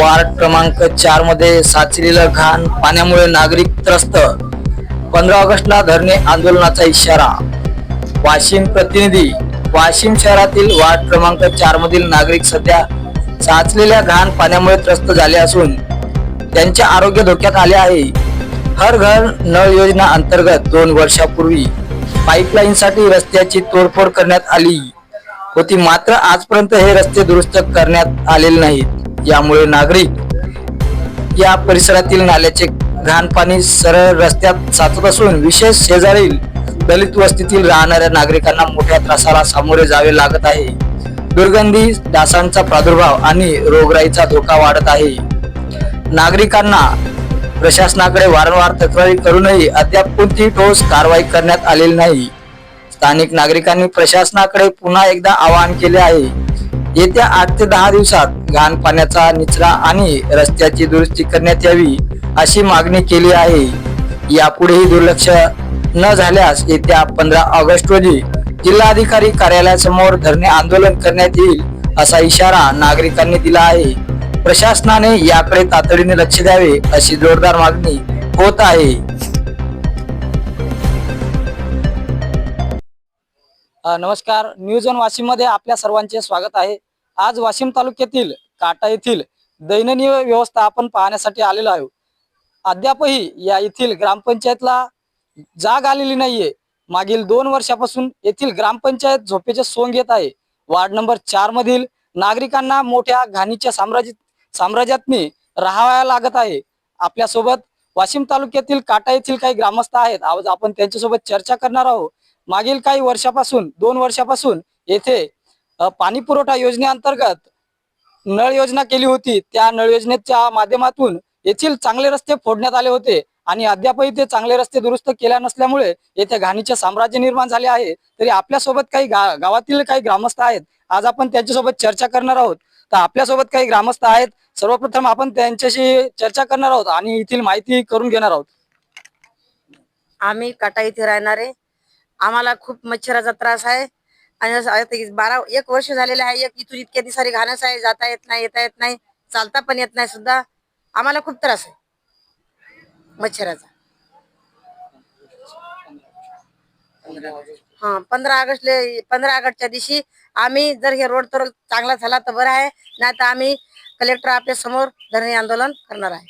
Ward क्रमांक चारमध्ये साचलेलं घाण पाण्यामुळे नागरिक त्रस्त. पंधरा ऑगस्टला धरणे आंदोलनाचा इशारा. वाशिम प्रतिनिधी वाशिम शहरातील वार्ड क्रमांक चार मधील नागरिक सध्या साचलेल्या घाण पाण्यामुळे त्रस्त झाले असून त्यांचे आरोग्य धोक्यात आले आहे. हर घर नळ योजना अंतर्गत दोन वर्षापूर्वी पाईपलाईनसाठी रस्त्याची तोडफोड करण्यात आली होती. मात्र आजपर्यंत हे रस्ते दुरुस्त करण्यात आलेले नाहीत. यामुळे नागरिक या परिसरातील नाल्याचे घाण पाणी सरळ रस्त्यात साचत असून विशेष शेजारील दलित वस्तीतील राहणाऱ्या नागरिकांना मोठ्या त्रासाला सामोरे जावे लागत आहे. दुर्गंधी डासांचा प्रादुर्भाव आणि रोगराईचा धोका वाढत आहे. नागरिकांना प्रशासनाकडे वारंवार तक्रारी करूनही अद्याप कोणती ठोस कारवाई करण्यात आलेली नाही. स्थानिक नागरिकांनी प्रशासनाकडे पुन्हा एकदा आवाहन केले आहे. येत्या आठ ते दहा दिवसात घाण पाण्याचा निचरा आणि रस्त्याची दुरुस्ती करण्यात यावी अशी मागणी केली आहे. यापुढेही दुर्लक्ष न झाल्यास येत्या पंधरा ऑगस्ट रोजी जिल्हाधिकारी कार्यालयासमोर धरणे आंदोलन करण्यात येईल असा इशारा नागरिकांनी दिला आहे. प्रशासनाने याकडे तातडीने लक्ष द्यावे अशी जोरदार मागणी होत आहे. नमस्कार. न्यूज ऑन वाशिममध्ये आपल्या सर्वांचे स्वागत आहे. आज वाशिम तालुक्यातील काटा येथील दैननीय व्यवस्था आपण पाहण्यासाठी आलेलो आहोत. अद्यापही या येथील ग्रामपंचायतला जाग आलेली नाहीये. मागील दोन वर्षापासून येथील ग्रामपंचायत झोपेचे सोंग येत आहे. वार्ड नंबर चार मधील नागरिकांना मोठ्या घाणीच्या साम्राज्य साम्राज्यातनी राहावया लागत आहे. आपल्यासोबत वाशिम तालुक्यातील काटा येथील काही ग्रामस्थ आहेत. आज आपण त्यांच्यासोबत चर्चा करणार आहोत. मागील काही वर्षापासून दोन वर्षापासून येथे पाणी पुरवठा योजनेअंतर्गत नळ योजना केली होती. त्या नळ योजनेच्या माध्यमातून येथील चांगले रस्ते फोडण्यात आले होते आणि अद्यापही ते चांगले रस्ते दुरुस्त केल्या नसल्यामुळे येथे घाणीचे साम्राज्य निर्माण झाले आहे. तरी आपल्यासोबत काही गा- गावातील काही ग्रामस्थ आहेत. आज आपण त्यांच्यासोबत चर्चा करणार आहोत. तर आपल्यासोबत काही ग्रामस्थ आहेत. सर्वप्रथम आपण त्यांच्याशी चर्चा करणार आहोत आणि येथील माहिती करून घेणार आहोत. आम्ही काटा इथे राहणारे आम्हाला खूप मच्छराचा त्रास आहे. आणि बारा एक वर्ष झालेले आहे एक इथून इतक्या दिसारी घाणस आहे जाता येत नाही येता येत नाही चालता पण येत नाही सुद्धा. आम्हाला खूप त्रास आहे. मच्छराचा. हा पंधरा ऑगस्टले पंधरा ऑगस्टच्या दिवशी आम्ही जर हे रोड तर चांगला झाला तर बरं आहे. नाही तर आम्ही कलेक्टर आपल्यासमोर धरणे आंदोलन करणार आहे.